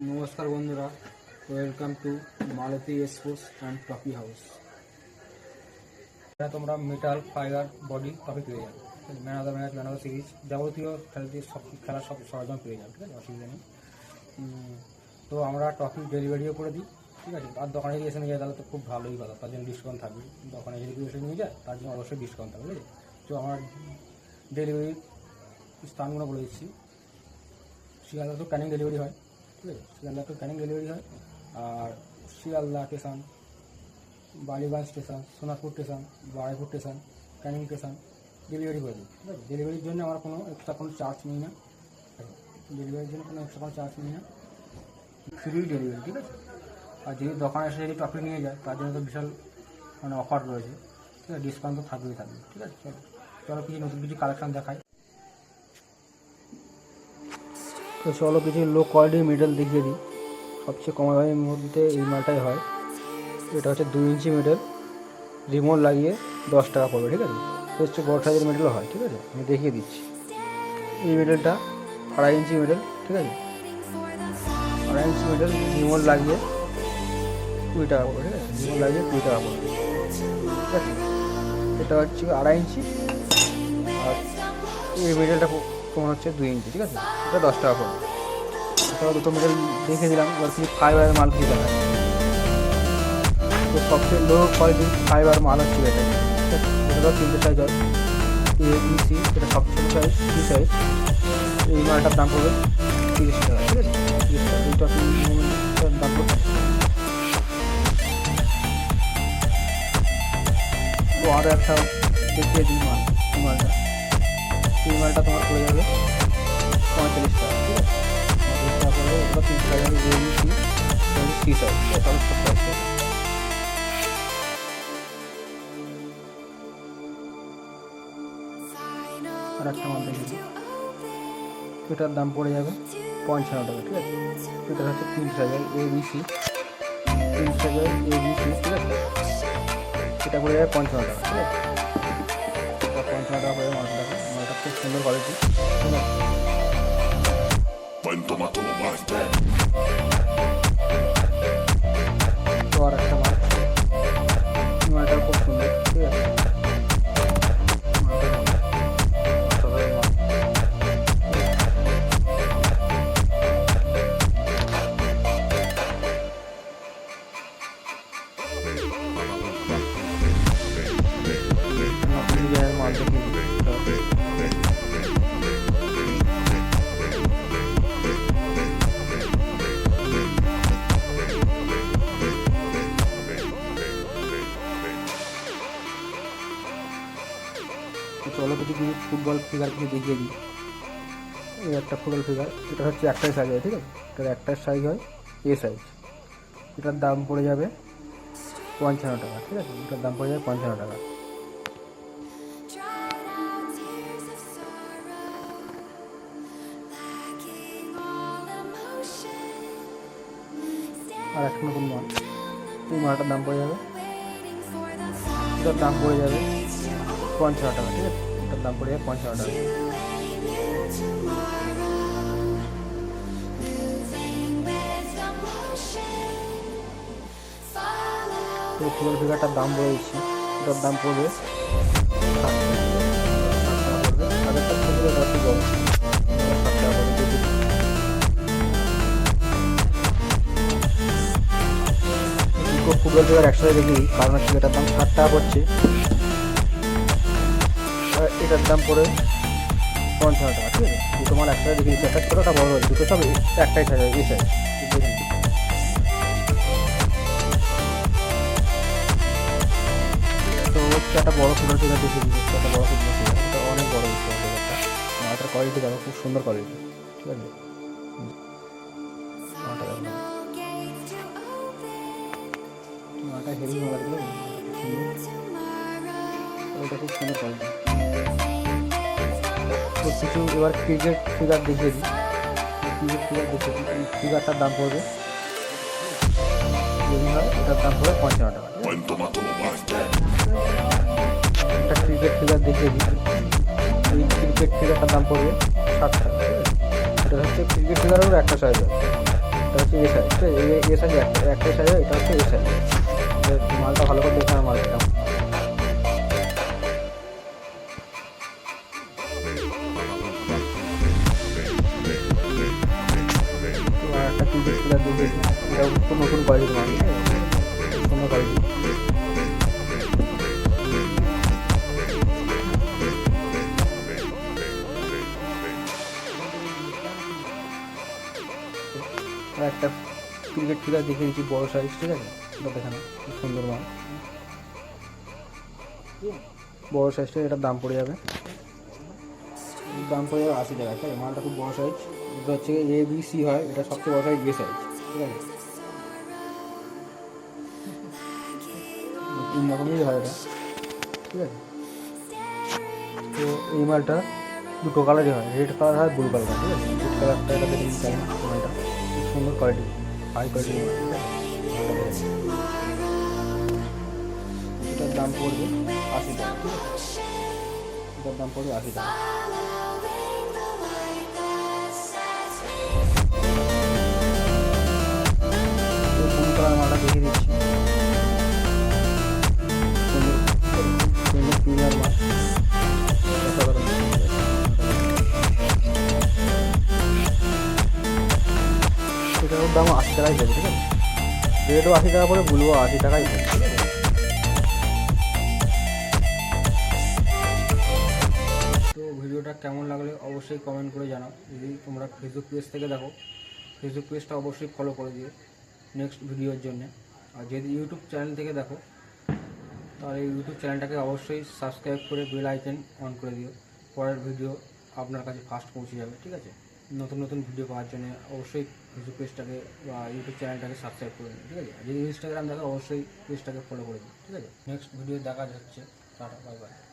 নমস্কার বন্ধুরা welcome to Malati sports and trophy house এটা তোমরা মেটাল ফাইবার বডি টপি পেয়ে যাবে। Man of the match man of the series যাবতীয় খেলাতে সব, খেলার সব সরঞ্জাম পেয়ে যাবে, ঠিক আছে? অসুবিধা নেই। তো আমরা টপি ডেলিভারিও করে দিই, ঠিক আছে? আর দোকানে যদি এসে নিয়ে যায়, তাহলে তো খুব ভালোই কথা, তার জন্য ডিসকাউন্ট থাকবে। দোকানে যদি এসে নিয়ে যায়, তার জন্য অবশ্যই ডিসকাউন্ট থাকবে, ঠিক আছে? তো আমার ডেলিভারি স্থানগুলো বলে দিচ্ছি। শিয়ালদা তো ক্যানিং ডেলিভারি হয়। ঠিক আছে শিয়ালদা তো ক্যানিং ডেলিভারি হয় আর Sealdah station Ballygunge station Sonarpur station Baruipur station Canning station delivery করে দিই ঠিক আছে ডেলিভারির জন্য আমার কোনো এক্সট্রা কোনো চার্জ নিই না ডেলিভারির জন্য কোনো এক্সট্রা কোনো চার্জ নিই না ফ্রি ডেলিভারি ঠিক আছে আর যদি দোকানে এসে যদি টপিক নিয়ে যায় তার জন্য তো বিশাল মানে অফার রয়েছে ঠিক আছে ডিসকাউন্ট তো থাকবেই থাকবে ঠিক আছে চলো চলো কিছু নতুন কিছু কালেকশন দেখাই তো চলো কিছু লো কোয়ালিটির মিডল দেখিয়ে দিই। সবচেয়ে কম দামের মধ্যে এই মালটাই হয়। এটা হচ্ছে দুই ইঞ্চি মিডল রিমোট লাগিয়ে দশ টাকা পড়বে, ঠিক আছে? তো হচ্ছে বড় সাইজের মিডলও হয়, ঠিক আছে? আমি দেখিয়ে দিচ্ছি। এই মিডলটা আড়াই ইঞ্চি মিডল ঠিক আছে? আড়াই ইঞ্চি মিডল রিমোট লাগিয়ে কুড়ি টাকা পড়বে, ঠিক আছে? রিমোট লাগিয়ে কুড়ি টাকা পড়বে, ঠিক আছে? এটা হচ্ছে আড়াই ইঞ্চি। আর এই মিডলটা তোমার হচ্ছে দুই ইঞ্চি, ঠিক আছে? এটা দশ টাকা পড়বে এছাড়াও দুটো মিডল দেখে দিলাম এবার কিছু ফাইবারের মাল কিছু দেখা তো সবচেয়ে লো কোয়ালিটির ফাইবার মাল হচ্ছে এটা। এটাও তিনটে সাইজ হয় এ বি এটা সবচেয়ে সাইজ সি সাইজ এই মালটার দাম পড়বে তিরিশ টাকা, ঠিক আছে? তিরিশ টাকা। আপনি দাম একটা দেখিয়ে দিই মাল। এই মালটা তোমার পড়ে যাবে। পঁয়তাল্লিশ টাকা, ঠিক আছে? পঁয়তাল্লিশ টাকা পড়বে ওটা তিন টাকা। যাবে দেখে এটার দাম পড়ে যাবে পঞ্চান্ন টাকা, ঠিক আছে? এটা হচ্ছে তিন সাইজের এ বি সি তিন এ বি সি ঠিক আছে? এটা পড়ে যাবে পঞ্চান্ন টাকা, ঠিক আছে? পঞ্চান্ন টাকা পড়ে মালটা। টাকা খুব সুন্দর কোয়ালিটি চলো কিছু কিছু ফুটবল ফিগার কিছু দেখিয়ে দিই। এই একটা ফুটবল ফিগার এটা হচ্ছে একটাই সাইজ হয়, ঠিক আছে? এটার একটাই সাইজ হয় এ সাইজ এটার দাম পড়ে যাবে পঞ্চান্ন টাকা, ঠিক আছে? এটার দাম পড়ে যাবে পঞ্চান্ন টাকা। আর একটা নতুন মাল এই মালটার দাম পড়ে যাবে। এটার দাম পড়ে যাবে পঞ্চান্ন টাকা, ঠিক আছে? এটার দাম পড়ে যাবে পঞ্চান্ন টাকা। তো ফুলের ফিগারটার দাম দিচ্ছি এটার দাম পড়বে ফুটবল ফিগার একসাথে দেখি কারণ এটার দাম ষাট টাকা পড়ছে। এটার দাম পড়ে টাকা ঠিক আছে? দুটো মাল একসাথে দেখে দিচ্ছি একটা ছোটোটা বড় দুটো সব একটাই সাইজ এই সাইজ তো একটা বড় ফুটবল ফিগার দেখে একটা বড় ফিগার এটা অনেক বড় ফুটবল ফিগারটা মালটার কোয়ালিটি দেখো, খুব সুন্দর কোয়ালিটি ঠিক আছে? মালটা হেভি ওইটা খুব সুন্দর কোয়ালিটি তো কিছু এবার ক্রিকেট ফিগার দেখিয়ে দিই। ক্রিকেট ফিগার দেখিয়ে দিই। ফিগারটার দাম পড়বে। যদি হয়, এটার দাম পড়বে পঞ্চান্ন টাকা. একটা ক্রিকেট ফিগার দেখিয়ে দিই। এই ক্রিকেট ফিগারটার দাম পড়বে ষাট টাকা। এটা হচ্ছে ক্রিকেট ফিগারের একটা সাইজ এটা হচ্ছে এ সাইজ এ সাইজ একটা একটাই সাইজ এটা হচ্ছে এ সাইজ মালটা ভালো করে দেখে আমার মালটা টিভির কুলার দেখেছি এটা তো নতুন কোয়ালিটির মাল ঠিক আছে? কোয়ালিটি একটা ক্রিকেট ফিগার দেখে দিচ্ছি বড় সাইজ ঠিক আছে এটা দেখে না খুব সুন্দর মাল বড় সাইজটা এটার দাম পড়ে যাবে দাম পড়ে যাবে আশি টাকা ঠিক আছে মালটা খুব বড় সাইজ এটা হচ্ছে এ বি সি হয়, এটা সবচেয়ে বড় সাইজ এ সাইজ ঠিক আছে? তিন রকমেরই হয় এটা, ঠিক আছে? তো এই মালটা দুটো কালারই হয় রেড কালার হয় ব্লু কালার ঠিক আছে? রেড কালারটা এটা নিতে চাই মালটা। খুব সুন্দর কোয়ালিটি হাই আছে? এটার দাম পড়বে আশি টাকা, ঠিক আছে? এটার দাম পড়বে আশি টাকা। এটার দাম আশি টাকাই যাবে ঠিক আছে? রেডও আশি টাকা পরে ব্লুও আশি টাকাই আছে? তো ভিডিওটা কেমন লাগলে অবশ্যই কমেন্ট করে জানাও। যদি তোমরা ফেসবুক পেজ থেকে দেখো ফেসবুক পেজটা অবশ্যই ফলো করে দিও নেক্সট ভিডিওর জন্য। আর যদি ইউটিউব চ্যানেল থেকে দেখো, তাহলে ইউটিউব চ্যানেলটাকে অবশ্যই সাবস্ক্রাইব করে বেল আইকন অন করে দিও। পরের ভিডিও আপনার কাছে ফার্স্ট পৌঁছে যাবে, ঠিক আছে? নতুন নতুন ভিডিও পাওয়ার জন্য অবশ্যই ফেসবুক পেজটাকে বা ইউটিউব চ্যানেলটাকে সাবস্ক্রাইব করে দিন, ঠিক আছে? যদি ইনস্টাগ্রাম দেখো, অবশ্যই পেজটাকে ফলো করে দিন, ঠিক আছে? নেক্সট ভিডিও দেখা যাচ্ছে টাটা বাই বাই